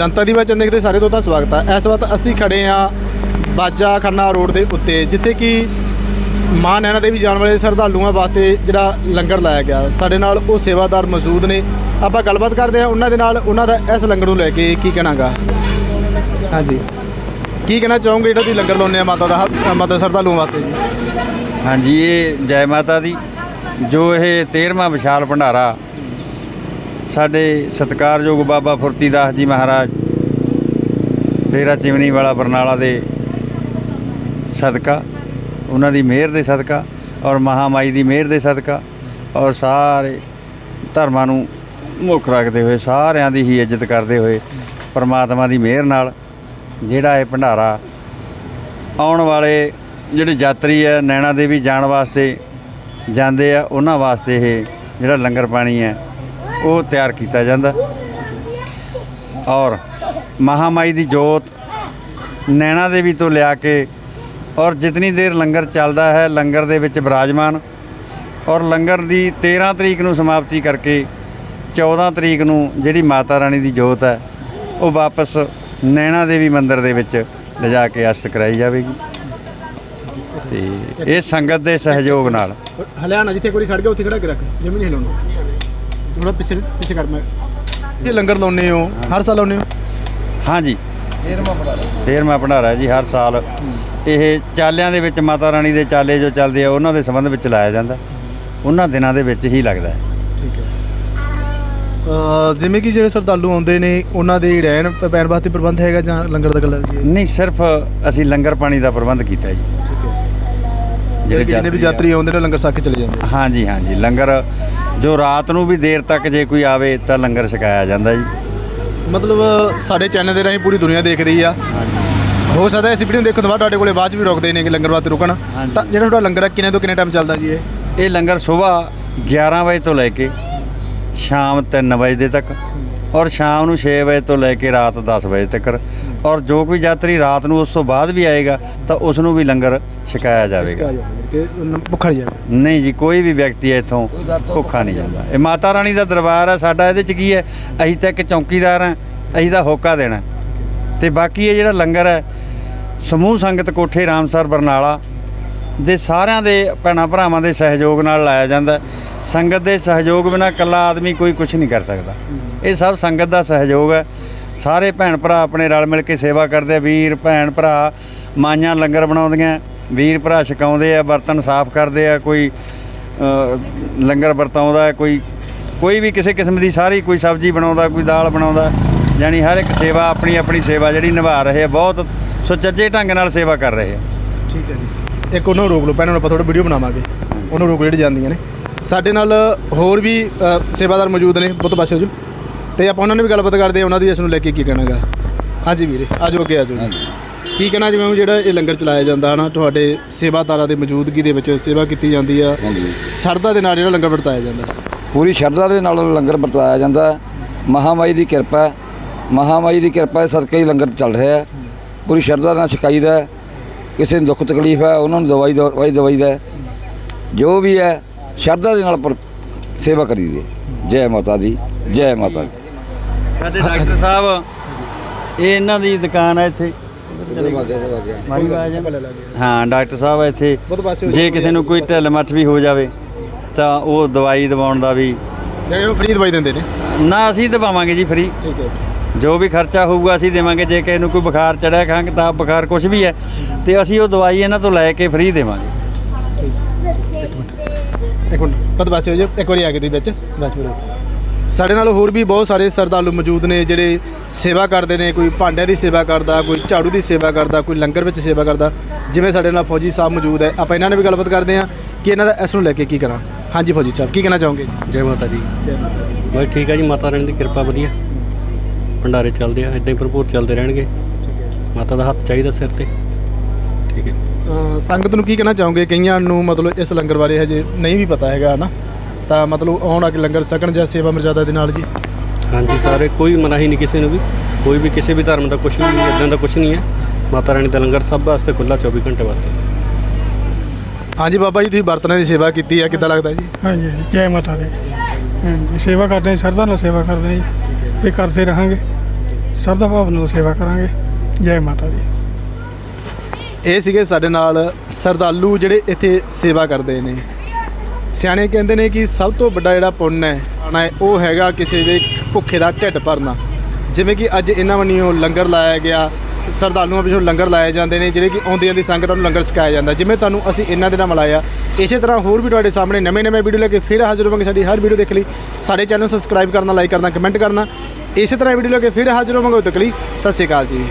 ਜਨਤਾ ਦੀ ਵਚਨ ਦੇਖਦੇ ਸਾਰੇ ਦੋਸਤਾਂ ਦਾ ਸਵਾਗਤ ਹੈ ਇਸ ਵਕਤ ਅਸੀਂ ਖੜੇ ਆ ਬਾਜਾ ਖੰਨਾ ਰੋਡ ਦੇ ਉੱਤੇ, ਜਿੱਥੇ ਕਿ ਮਾਂ ਨੈਣਾ ਦੇਵੀ ਜਾਣ ਵਾਲੇ ਸ਼ਰਧਾਲੂਆਂ ਵਾਸਤੇ ਜਿਹੜਾ ਲੰਗਰ ਲਾਇਆ ਗਿਆ। ਸਾਡੇ ਨਾਲ ਉਹ ਸੇਵਾਦਾਰ ਮੌਜੂਦ ਨੇ। ਆਪਾਂ ਗੱਲਬਾਤ ਕਰਦੇ ਹਾਂ ਉਹਨਾਂ ਦੇ ਨਾਲ। ਉਹਨਾਂ ਦਾ ਇਸ ਲੰਗਰ ਨੂੰ ਲੈ ਕੇ ਕੀ ਕਹਿਣਾਗਾ? ਹਾਂਜੀ। ਕੀ ਕਹਿਣਾ ਚਾਹੋਗੇ ਜਿਹੜਾ ਤੁਸੀਂ ਲੰਗਰ ਲਾਉਂਦੇ ਆ ਮਾਤਾ ਦਾ, ਮਾਤਾ ਸ਼ਰਧਾਲੂਆਂ ਵਾਸਤੇ ਜੀ? ਹਾਂਜੀ, ਇਹ ਜੈ ਮਾਤਾ ਦੀ, ਜੋ ਇਹ 13ਵਾਂ ਵਿਸ਼ਾਲ ਭੰਡਾਰਾ ਸਾਡੇ ਸਤਿਕਾਰਯੋਗ ਬਾਬਾ ਫੁਰਤੀਦਾਸ ਜੀ ਮਹਾਰਾਜ, ਡੇਰਾ ਚਿਮਨੀ ਵਾਲਾ ਬਰਨਾਲਾ ਦੇ ਸਦਕਾ, ਉਹਨਾਂ ਦੀ ਮਿਹਰ ਦੇ ਸਦਕਾ ਔਰ ਮਹਾਮਾਈ ਦੀ ਮਿਹਰ ਦੇ ਸਦਕਾ ਔਰ ਸਾਰੇ ਧਰਮਾਂ ਨੂੰ ਮੁੱਖ ਰੱਖਦੇ ਹੋਏ, ਸਾਰਿਆਂ ਦੀ ਹੀ ਇੱਜ਼ਤ ਕਰਦੇ ਹੋਏ ਪਰਮਾਤਮਾ ਦੀ ਮਿਹਰ ਨਾਲ ਜਿਹੜਾ ਇਹ ਭੰਡਾਰਾ ਆਉਣ ਵਾਲੇ ਜਿਹੜੇ ਯਾਤਰੀ ਹੈ, ਨੈਣਾ ਦੇਵੀ ਜਾਣ ਵਾਸਤੇ ਜਾਂਦੇ ਆ, ਉਹਨਾਂ ਵਾਸਤੇ ਇਹ ਜਿਹੜਾ ਲੰਗਰ ਪਾਣੀ ਹੈ ਉਹ ਤਿਆਰ ਕੀਤਾ ਜਾਂਦਾ। ਔਰ ਮਹਾਮਾਈ ਦੀ ਜੋਤ ਨੈਣਾ ਦੇਵੀ ਤੋਂ ਲਿਆ ਕੇ ਔਰ ਜਿਤਨੀ ਦੇਰ ਲੰਗਰ ਚੱਲਦਾ ਹੈ, ਲੰਗਰ ਦੇ ਵਿੱਚ ਬਿਰਾਜਮਾਨ। ਔਰ ਲੰਗਰ ਦੀ 13 ਤਰੀਕ ਨੂੰ ਸਮਾਪਤੀ ਕਰਕੇ 14 ਤਰੀਕ ਨੂੰ ਜਿਹੜੀ ਮਾਤਾ ਰਾਣੀ ਦੀ ਜੋਤ ਹੈ, ਉਹ ਵਾਪਸ ਨੈਣਾ ਦੇਵੀ ਮੰਦਿਰ ਦੇ ਵਿੱਚ ਲਿਜਾ ਕੇ ਅਸਤ ਕਰਾਈ ਜਾਵੇਗੀ। ਤੇ ਇਹ ਸੰਗਤ ਦੇ ਸਹਿਯੋਗ ਨਾਲ। ਹਲਿਆਣਾ ਜਿੱਥੇ ਕੋਈ ਖੜ ਗਿਆ, ਉੱਥੇ ਖੜਾ ਕੇ ਰੱਖ ਜਿਵੇਂ ਨਹੀਂ ਹਿਲਾਉਣਾ। ਥੋੜਾ ਪਿੱਛੇ ਪਿੱਛੇ ਕਰ ਮੈਂ। ਇਹ ਲੰਗਰ ਲਾਉਨੇ ਹੋ? ਹਰ ਸਾਲ ਲਾਉਨੇ ਹੋ? ਹਾਂਜੀ। 13ਵਾਂ ਭੰਡਾਰਾ ਜੀ ਹਰ ਸਾਲ। ਇਹ ਚਾਲਿਆਂ ਦੇ ਵਿੱਚ ਮਾਤਾ ਰਾਣੀ ਦੇ ਚਾਲੇ ਜੋ ਚੱਲਦੇ ਆ ਉਹਨਾਂ ਦੇ ਸੰਬੰਧ ਵਿੱਚ ਲਾਇਆ ਜਾਂਦਾ। ਉਹਨਾਂ ਦਿਨਾਂ ਦੇ ਵਿੱਚ ਹੀ ਲੱਗਦਾ ਹੈ। ਠੀਕ ਹੈ। ਅ, ਜਿਵੇਂ ਕਿ ਜਿਹੜੇ ਸਰਦਾਲੂ ਆਉਂਦੇ ਨੇ ਉਹਨਾਂ ਦੇ ਰਹਿਣ ਪੈਣ ਵਾਸਤੇ ਪ੍ਰਬੰਧ ਹੈਗਾ ਜਾਂ ਲੰਗਰ ਦਾ ਗੱਲ ਜੀ? ਨਹੀਂ ਸਿਰਫ ਅਸੀਂ ਲੰਗਰ ਪਾਣੀ ਦਾ ਪ੍ਰਬੰਧ ਕੀਤਾ ਜੀ। ਜਿਹੜੇ ਜਿੰਨੇ ਵੀ ਯਾਤਰੀ ਆਉਂਦੇ ਨੇ ਲੰਗਰ ਛਕ ਕੇ ਚਲੇ ਜਾਂਦੇ ਹਾਂਜੀ ਹਾਂਜੀ। ਲੰਗਰ ਜੋ ਰਾਤ ਨੂੰ ਵੀ ਦੇਰ ਤੱਕ ਜੇ ਕੋਈ ਆਵੇ ਤਾਂ ਲੰਗਰ ਛਕਾਇਆ ਜਾਂਦਾ ਜੀ। ਮਤਲਬ ਸਾਡੇ ਚੈਨਲ ਦੇ ਰਾਹੀਂ ਪੂਰੀ ਦੁਨੀਆ ਦੇਖ ਰਹੀ ਆ। ਹੋ ਸਕਦਾ ਇਸ ਵੀਡੀਓ ਦੇਖਣ ਤੋਂ ਬਾਅਦ ਤੁਹਾਡੇ ਕੋਲੇ ਬਾਅਦ 'ਚ ਵੀ ਰੁਕਦੇ ਨੇ ਕਿ ਲੰਗਰ ਵਾਸਤੇ ਰੁਕਣ। ਤਾਂ ਜਿਹੜਾ ਤੁਹਾਡਾ ਲੰਗਰ ਹੈ ਕਿੰਨੇ ਤੋਂ ਕਿੰਨੇ ਟਾਈਮ ਚੱਲਦਾ ਜੀ ਇਹ? ਇਹ ਲੰਗਰ ਸਵੇਰ 11 ਵਜੇ ਤੋਂ ਲੈ ਕੇ ਸ਼ਾਮ 3 ਵਜੇ ਦੇ ਤੱਕ। ਔਰ ਸ਼ਾਮ ਨੂੰ 6 ਵਜੇ ਤੋਂ ਲੈ ਕੇ ਰਾਤ 10 ਵਜੇ ਤੱਕ। ਔਰ ਜੋ ਕੋਈ ਯਾਤਰੀ ਰਾਤ ਨੂੰ ਉਸ ਤੋਂ ਬਾਅਦ ਵੀ ਆਏਗਾ ਤਾਂ ਉਸ ਨੂੰ ਵੀ ਲੰਗਰ ਛਕਾਇਆ ਜਾਵੇਗਾ। ਭੁੱਖਾ ਨਹੀਂ ਜਾਵੇ ਨਹੀਂ ਜੀ ਕੋਈ ਵੀ ਵਿਅਕਤੀ ਇੱਥੋਂ ਭੁੱਖਾ ਨਹੀਂ ਜਾਂਦਾ। ਇਹ ਮਾਤਾ ਰਾਣੀ ਦਾ ਦਰਬਾਰ ਹੈ ਸਾਡਾ ਇਹਦੇ ਚ ਕੀ ਹੈ? ਅਸੀਂ ਤਾਂ ਇੱਕ ਚੌਕੀਦਾਰ ਹਾਂ ਅਸੀਂ ਤਾਂ ਹੋਕਾ ਦੇਣਾ। ਤੇ ਬਾਕੀ ਇਹ ਜਿਹੜਾ ਲੰਗਰ ਹੈ ਸਮੂਹ ਸੰਗਤ ਕੋਠੇ ਰਾਮਸਰ ਬਰਨਾਲਾ ਦੇ ਸਾਰਿਆਂ ਦੇ ਭੈਣਾਂ ਭਰਾਵਾਂ ਦੇ ਸਹਿਯੋਗ ਨਾਲ ਲਾਇਆ ਜਾਂਦਾ। ਸੰਗਤ ਦੇ ਸਹਿਯੋਗ ਬਿਨਾ ਇਕੱਲਾ ਆਦਮੀ ਕੋਈ ਕੁਝ ਨਹੀਂ ਕਰ ਸਕਦਾ। ਇਹ ਸਭ ਸੰਗਤ ਦਾ ਸਹਿਯੋਗ ਹੈ। ਸਾਰੇ ਭੈਣ ਭਰਾ ਆਪਣੇ ਰਲ ਮਿਲ ਕੇ ਸੇਵਾ ਕਰਦੇ ਆ। ਵੀਰ, ਭੈਣ, ਭਰਾ ਮਾਈਆਂ ਲੰਗਰ ਬਣਾਉਂਦੀਆਂ। ਵੀਰ, ਭਰਾ ਛਕਾਉਂਦੇ ਆ, ਬਰਤਨ ਸਾਫ਼ ਕਰਦੇ ਆ। ਕੋਈ ਲੰਗਰ ਵਰਤਾਉਂਦਾ ਕੋਈ ਕੋਈ ਵੀ ਕਿਸੇ ਕਿਸਮ ਦੀ ਸਾਰੀ ਕੋਈ ਸਬਜ਼ੀ ਬਣਾਉਂਦਾ, ਕੋਈ ਦਾਲ ਬਣਾਉਂਦਾ। ਯਾਨੀ ਹਰ ਇੱਕ ਸੇਵਾ ਆਪਣੀ ਆਪਣੀ ਸੇਵਾ ਜਿਹੜੀ ਨਿਭਾ ਰਹੇ ਆ। ਬਹੁਤ ਸੁਚੱਜੇ ਢੰਗ ਨਾਲ ਸੇਵਾ ਕਰ ਰਹੇ ਆ। ਠੀਕ ਹੈ ਜੀ। ਇੱਕ ਉਹਨੂੰ ਰੋਕ ਲਓ। ਪਹਿਲਾਂ ਆਪਾਂ ਥੋੜਾ ਵੀਡੀਓ ਬਣਾਵਾਂਗੇ। ਉਹਨੂੰ ਰੋਕ ਜਿਹੜੀ ਜਾਂਦੀਆਂ ਨੇ। ਸਾਡੇ ਨਾਲ ਹੋਰ ਵੀ ਅ, ਸੇਵਾਦਾਰ ਮੌਜੂਦ ਨੇ। ਬਹੁਤ ਪਾਸੇ ਹੋ ਜੋ ਤੇ ਆਪਾਂ ਉਹਨਾਂ ਨਾਲ ਵੀ ਗੱਲਬਾਤ ਕਰਦੇ ਹਾਂ ਉਹਨਾਂ ਦੀ ਇਸ ਨੂੰ ਲੈ ਕੇ ਕੀ ਕਹਿਣਾਗਾ। ਹਾਂਜੀ ਵੀਰੇ ਆਜੋ ਅੱਗੇ ਆਜੋ ਜੀ। ਕੀ ਕਹਿਣਾ ਜਿਵੇਂ ਜਿਹੜਾ ਇਹ ਲੰਗਰ ਚਲਾਇਆ ਜਾਂਦਾ ਹਨਾ ਤੁਹਾਡੇ ਸੇਵਾਦਾਰਾਂ ਦੀ ਮੌਜੂਦਗੀ ਦੇ ਵਿੱਚ ਸੇਵਾ ਕੀਤੀ ਜਾਂਦੀ ਆ। ਹਾਂਜੀ। ਸਰਦਾ ਦੇ ਨਾਲ ਜਿਹੜਾ ਲੰਗਰ ਵਰਤਾਇਆ ਜਾਂਦਾ। ਪੂਰੀ ਸ਼ਰਧਾ ਦੇ ਨਾਲ ਲੰਗਰ ਵਰਤਾਇਆ ਜਾਂਦਾ। ਹੈ ਮਹਾਮਾਈ ਦੀ ਕਿਰਪਾ ਹੈ ਮਹਾਮਾਈ ਦੀ ਕਿਰਪਾ ਦੇ ਸਦਕਾ ਹੀ ਲੰਗਰ ਚੱਲ ਰਿਹਾ ਹੈ। ਪੂਰੀ ਸ਼ਰਧਾ ਨਾਲ ਛਕਾਈਦਾ ਹੈ। ਕਿਸੇ ਨੂੰ ਦੁੱਖ ਤਕਲੀਫ ਹੈ ਉਹਨਾਂ ਨੂੰ ਦਵਾਈ ਦਵਾਈ ਦਵਾਈਦਾ ਹੈ। ਜੋ ਵੀ ਹੈ ਸ਼ਰਧਾ ਦੇ ਨਾਲ ਪਰ ਸੇਵਾ ਕਰੀਦੀ ਜੈ ਮਾਤਾ ਦੀ ਜੈ ਮਾਤਾ ਦੀ। ਸਾਡੇ ਡਾਕਟਰ ਸਾਹਿਬ ਇਹ ਇਹਨਾਂ ਦੀ ਦੁਕਾਨ ਹੈ ਇੱਥੇ। ਮਾਰੀ ਆਵਾਜ਼ ਆ? ਹਾਂ ਡਾਕਟਰ ਸਾਹਿਬ ਇੱਥੇ। ਜੇ ਕਿਸੇ ਨੂੰ ਕੋਈ ਢਿੱਲ ਮੱਠ ਵੀ ਹੋ ਜਾਵੇ ਤਾਂ ਉਹ ਦਵਾਈ ਦਿਵਾਉਣ ਦਾ ਵੀ ਜਿਹੜੇ ਉਹ ਫ੍ਰੀ ਦਵਾਈ ਦਿੰਦੇ ਨੇ? ਨਾ ਅਸੀਂ ਦਵਾਵਾਂਗੇ ਜੀ ਫਰੀ ਠੀਕ ਹੈ ਜੋ। ਵੀ ਖਰਚਾ ਹੋਊਗਾ ਅਸੀਂ ਦੇਵਾਂਗੇ। ਜੇ ਕਿਸੇ ਨੂੰ ਕੋਈ ਬੁਖਾਰ ਚੜਿਆ ਖੰਘ ਤਾਂ ਬੁਖਾਰ ਕੁਝ ਵੀ ਹੈ ਤੇ ਅਸੀਂ ਉਹ ਦਵਾਈ ਇਹਨਾਂ ਤੋਂ ਲੈ ਕੇ ਫ੍ਰੀ ਦੇਵਾਂਗੇ। ਇੱਕ ਮਿੰਟ ਕਦ ਪਾਸੇ ਹੋ ਜਾ ਇੱਕ ਵਾਰੀ ਆ ਗਏ ਤੁਸੀਂ ਵਿੱਚ। ਬਸ ਮੇਰੇ ਸਾਡੇ ਨਾਲ ਹੋਰ ਵੀ ਬਹੁਤ ਸਾਰੇ ਸਰਦਾਲੂ ਮੌਜੂਦ ਨੇ ਜਿਹੜੇ ਸੇਵਾ ਕਰਦੇ ਨੇ ਕੋਈ ਭਾਂਡਿਆਂ ਦੀ ਸੇਵਾ ਕਰਦਾ ਕੋਈ ਝਾੜੂ ਦੀ ਸੇਵਾ ਕਰਦਾ ਕੋਈ ਲੰਗਰ ਵਿੱਚ ਸੇਵਾ ਕਰਦਾ। ਜਿਵੇਂ ਸਾਡੇ ਨਾਲ ਫੌਜੀ ਸਾਹਿਬ ਮੌਜੂਦ ਹੈ ਆਪਾਂ ਇਹਨਾਂ ਨਾਲ ਵੀ ਗੱਲਬਾਤ ਕਰਦੇ ਹਾਂ ਕਿ ਇਹਨਾਂ ਦਾ ਇਸ ਨੂੰ ਲੈ ਕੇ ਕੀ ਕਰਾਂ। ਹਾਂਜੀ ਫੌਜੀ ਸਾਹਿਬ ਕੀ ਕਹਿਣਾ ਚਾਹੋਗੇ? ਜੈ ਮਾਤਾ ਦੀ। ਬਸ ਠੀਕ ਹੈ ਜੀ ਮਾਤਾ ਰਾਣੀ ਦੀ ਕਿਰਪਾ ਵਧੀਆ। ਭੰਡਾਰੇ ਚੱਲਦੇ ਆ ਇਦਾਂ ਹੀ ਭਰਪੂਰ ਚੱਲਦੇ ਰਹਿਣਗੇ। ਮਾਤਾ ਦਾ ਹੱਥ ਚਾਹੀਦਾ ਸਿਰ ਤੇ। ਠੀਕ ਹੈ। ਅਹ ਸੰਗਤ ਨੂੰ ਕੀ ਕਹਿਣਾ ਚਾਹੋਗੇ? ਕਈਆਂ ਨੂੰ ਮਤਲਬ ਇਸ ਲੰਗਰ ਬਾਰੇ ਹਜੇ ਨਹੀਂ ਵੀ ਪਤਾ ਹੈਗਾ ਨਾ ਤਾਂ ਮਤਲਬ ਆਉਣ ਆ ਕੇ ਲੰਗਰ ਸਕਣ ਜਾਂ ਸੇਵਾ ਮਰਜ਼ਾਦਾ ਦੇ ਨਾਲ ਜੀ? ਹਾਂਜੀ ਸਾਰੇ ਕੋਈ ਮਨਾਹੀ ਨਹੀਂ ਕਿਸੇ ਨੂੰ ਵੀ। ਕੋਈ ਵੀ ਕਿਸੇ ਵੀ ਧਰਮ ਦਾ ਕੁਝ ਵੀ ਇਦਾਂ ਦਾ ਕੁਝ ਨਹੀਂ ਹੈ। ਮਾਤਾ ਰਾਣੀ ਦਾ ਲੰਗਰ ਸਭ ਵਾਸਤੇ ਖੁੱਲਾ 24 ਘੰਟੇ ਵਾਸਤੇ। ਹਾਂਜੀ ਬਾਬਾ ਜੀ ਤੁਸੀਂ ਬਰਤਨਾਂ ਦੀ ਸੇਵਾ ਕੀਤੀ ਹੈ ਕਿੱਦਾਂ ਲੱਗਦਾ ਜੀ? ਹਾਂਜੀ ਜੈ ਮਾਤਾ ਦੀ। ਹਾਂਜੀ ਸੇਵਾ ਕਰਦੇ ਹਾਂ ਸ਼ਰਧਾ ਨਾਲ ਸੇਵਾ ਕਰਦੇ ਹਾਂ ਜੀ। ਵੀ ਕਰਦੇ ਰਹਾਂਗੇ। ਸਰਦਾ ਭਾਵ ਨਾਲ ਸੇਵਾ ਕਰਾਂਗੇ। ਜੈ ਮਾਤਾ ਦੀ। ਇਹ ਸੀਗੇ ਸਾਡੇ ਨਾਲ ਸਰਦਾਲੂ ਜਿਹੜੇ ਇੱਥੇ ਸੇਵਾ ਕਰਦੇ ਨੇ। ਸਿਆਣੇ ਕਹਿੰਦੇ ਨੇ ਕਿ ਸਭ ਤੋਂ ਵੱਡਾ ਜਿਹੜਾ ਪੁੰਨ ਹੈ ਆਣਾ ਉਹ ਹੈਗਾ ਕਿਸੇ ਦੇ ਭੁੱਖੇ ਦਾ ਢਿੱਡ ਭਰਨਾ। ਜਿਵੇਂ ਕਿ ਅੱਜ ਇਹਨਾਂ ਵੱਲੋਂ ਲੰਗਰ ਲਾਇਆ ਗਿਆ, ਸਰਦਾਲੂਆਂ ਪਿੱਛੋਂ ਲੰਗਰ ਲਾਏ ਜਾਂਦੇ ਨੇ, ਜਿਹੜੇ ਕਿ ਆਉਂਦੀਆਂ ਦੀ ਸੰਗਤਾਂ ਨੂੰ ਲੰਗਰ ਛਕਾਇਆ ਜਾਂਦਾ। ਜਿਵੇਂ ਤੁਹਾਨੂੰ ਅਸੀਂ ਇਹਨਾਂ ਦੇ ਨਾਲ ਮਿਲਾਇਆ। ਇਸੇ ਤਰ੍ਹਾਂ ਹੋਰ ਵੀ ਤੁਹਾਡੇ ਸਾਹਮਣੇ ਨਵੇਂ ਨਵੇਂ ਵੀਡੀਓ ਲੈ ਕੇ ਫਿਰ ਹਾਜ਼ਰ ਹੋਵਾਂਗੇ ਸਾਡੀ ਹਰ ਵੀਡੀਓ ਦੇਖ ਲਈ। ਸਾਡੇ ਚੈਨਲ ਨੂੰ ਸਬਸਕ੍ਰਾਈਬ ਕਰਨਾ, ਲਾਈਕ ਕਰਨਾ, ਕਮੈਂਟ ਕਰਨਾ। ਇਸੇ ਤਰ੍ਹਾਂ ਵੀਡੀਓ ਲੈ ਕੇ ਫਿਰ ਹਾਜ਼ਰ ਹੋਵਾਂਗੇ ਉਦੋਂ ਤੱਕ ਲਈ ਸਤਿ ਸ਼੍ਰੀ ਅਕਾਲ ਜੀ।